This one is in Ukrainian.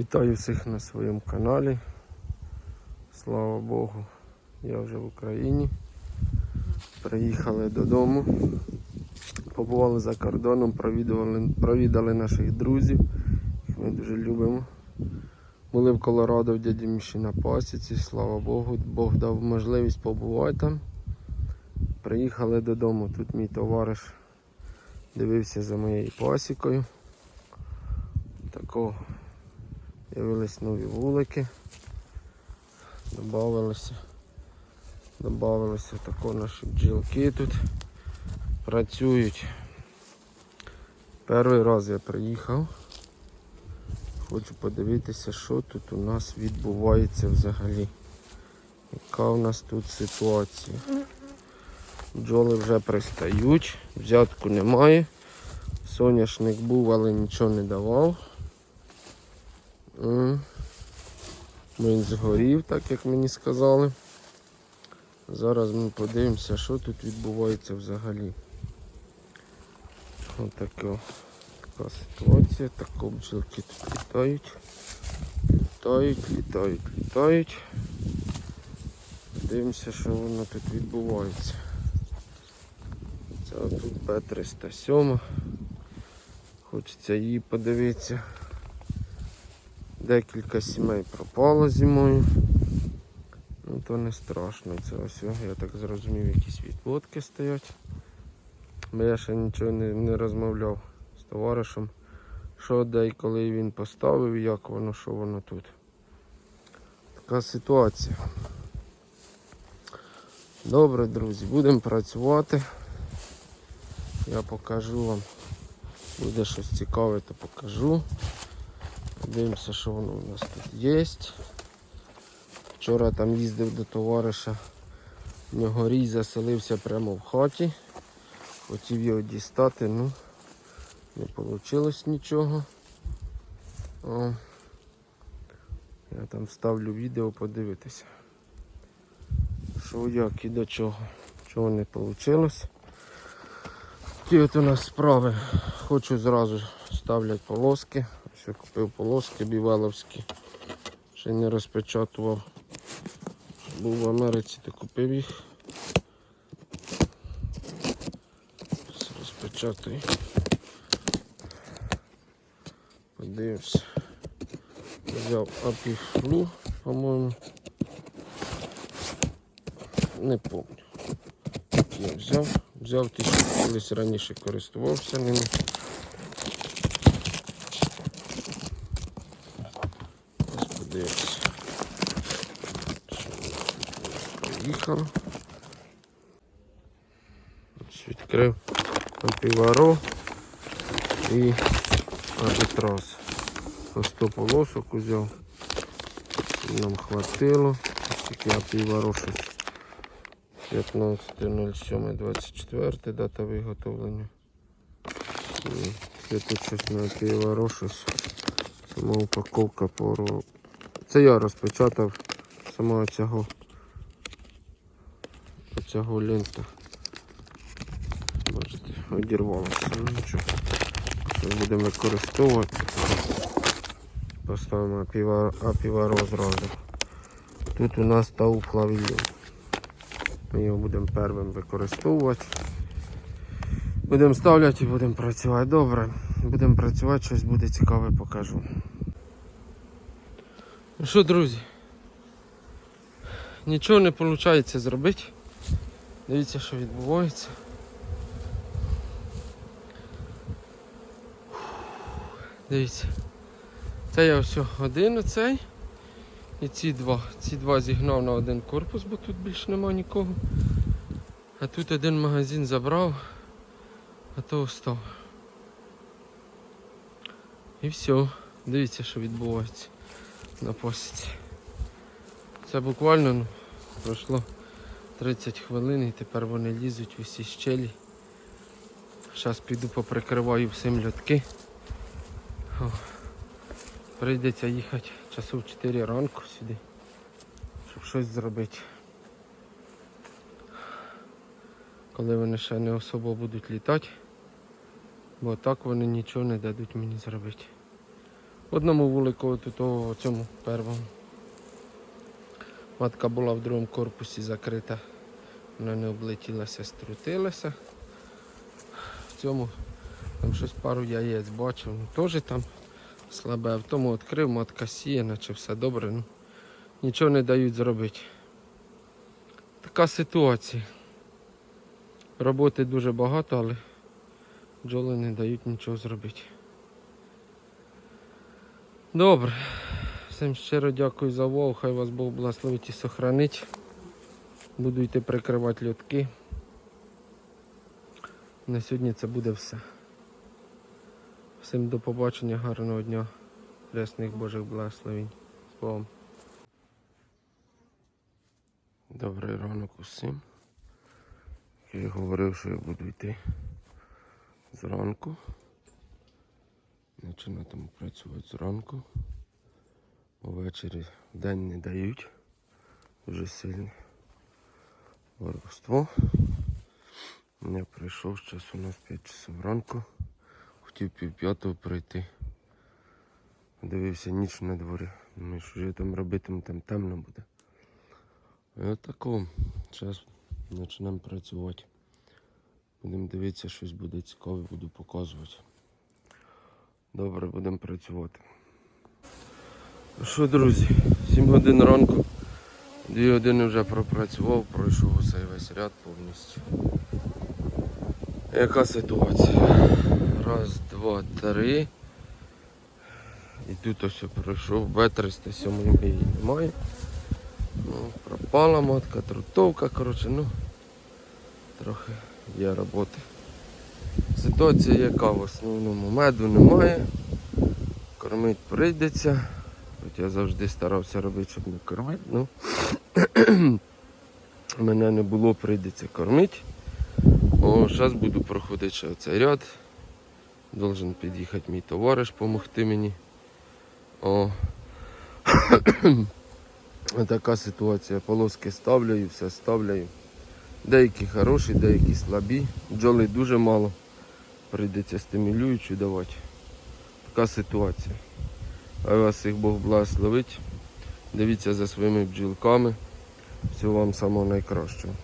Вітаю всіх на своєму каналі. Слава Богу, я вже в Україні. Приїхали додому. Побували за кордоном, провідали наших друзів, їх ми дуже любимо. Були в Колорадо в дяді Міші на пасіці, слава Богу, Бог дав можливість побувати там. Приїхали додому. Тут мій товариш дивився за моєю пасікою. Такого З'явились нові вулики. Добавилися. Добавилися тако наші бджілки тут працюють. Перший раз я приїхав. Хочу подивитися, що тут у нас відбувається взагалі. Яка у нас тут ситуація. Бджоли вже пристають, взятку немає. Соняшник був, але нічого не давав. Він згорів, так як мені сказали. Зараз ми подивимося, що тут відбувається взагалі. Ось така, така ситуація, так бджілки тут літають. Літають, літають, літають. Дивимося, що воно тут відбувається. Це тут Б307. Хочеться її подивитися. Декілька сімей пропало зимою. Ну то не страшно. Це ось, я так зрозумів, якісь відводки стоять. Бо я ще нічого не, не розмовляв з товаришем. Що де і коли він поставив, як воно, що воно тут. Така ситуація. Добре, друзі, будемо працювати. Я покажу вам. Буде щось цікаве, то покажу. Подивимося, що воно у нас тут є. Вчора там їздив до товариша. В нього рій заселився прямо в хаті. Хотів його дістати, ну не вийшло нічого. О. Я там ставлю відео подивитися. Що як і до чого. Чого не вийшло. Ті от у нас справи. Хочу зразу ставлять полоски. Ще купив полоски бівеловські. Ще не розпечатував. Був в Америці, то купив їх. Зараз Розпечатаю. Подивимось. Взяв апіфлу, по-моєму. Не пам'ятаю. Я взяв. Взяв ті, що колись раніше користувався ними. Ось подивимось. Ось відкрив піваро і арбітраз. По 100 полосок взяв. Нам хватило. Ось Тільки щось 15.07.24 дата виготовлення. І тут щось на піваро щось. Сама упаковка пору. Це я розпечатав самого цього оцього лента. Бачите, одірвалося. Ну нічого. Будемо використовувати. Поставимо апіваро зразу. Тут у нас тауфлавілін. Ми його будемо первим використовувати. Будемо ставляти і будемо працювати. Добре. Будемо працювати, щось буде цікаве покажу. Ну що, друзі? Нічого не виходить зробити. Дивіться, що відбувається. Дивіться. Це я все один оцей. І ці два. Ці два зігнав на один корпус, бо тут більше нема нікого. А тут один магазин забрав, а то остав. І все. Дивіться, що відбувається на посіці. Це буквально ну, пройшло 30 хвилин і тепер вони лізуть в усі щелі. Зараз піду поприкриваю всім льотки. Прийдеться їхати часов 4 ранку сюди, щоб щось зробити. Коли вони ще не особо будуть літати, бо так вони нічого не дадуть мені зробити. Одному вулику тут цьому первому. Матка була в другому корпусі закрита. Вона не облетілася, струтилася. В цьому там щось пару яєць бачив. Ну, теж там слабе. В тому відкрив, матка сіє, наче все добре. Ну, нічого не дають зробити. Така ситуація. Роботи дуже багато, але бджоли не дають нічого зробити. Добре. Всім щиро дякую за увагу. Хай вас Бог благословить і сохранить. Буду йти прикривати льотки. На сьогодні це буде все. Всім до побачення, гарного дня, рясних Божих благословень. З. Добрий ранок усім. Я говорив, що я буду йти зранку. Починатиму працювати зранку. Увечері день не дають. Дуже сильне воровство. Я прийшов, зараз у нас 5 часов ранку. Хотів пів п'ятого прийти. Дивився ніч на дворі. Думаю, що я там робитиму, там темно буде. І от такого. Зараз почнемо працювати. Будемо дивитися, щось буде цікаве, буду показувати. Добре, будемо працювати. Ну що, друзі, 7 годин ранку. Дві години вже пропрацював, пройшов цей весь ряд повністю. Яка ситуація? Раз, два, три. І тут ось пройшов Б307 її немає. Ну, пропала матка, трутовка, коротше, ну трохи є роботи. Ситуація яка в основному меду немає. Кормити прийдеться. Я завжди старався робити, щоб не кормити. Ну, мене не було, прийдеться кормити. О, зараз буду проходити ще цей ряд. Должен під'їхати мій товариш допомогти мені. О. Така ситуація. Полоски ставляю, все ставляю. Деякі хороші, деякі слабі. Бджоли дуже мало. Прийдеться стимулюючу давати. Така ситуація. Хай вас всіх Бог благословить. Дивіться за своїми бджілками. Всього вам самого найкращого.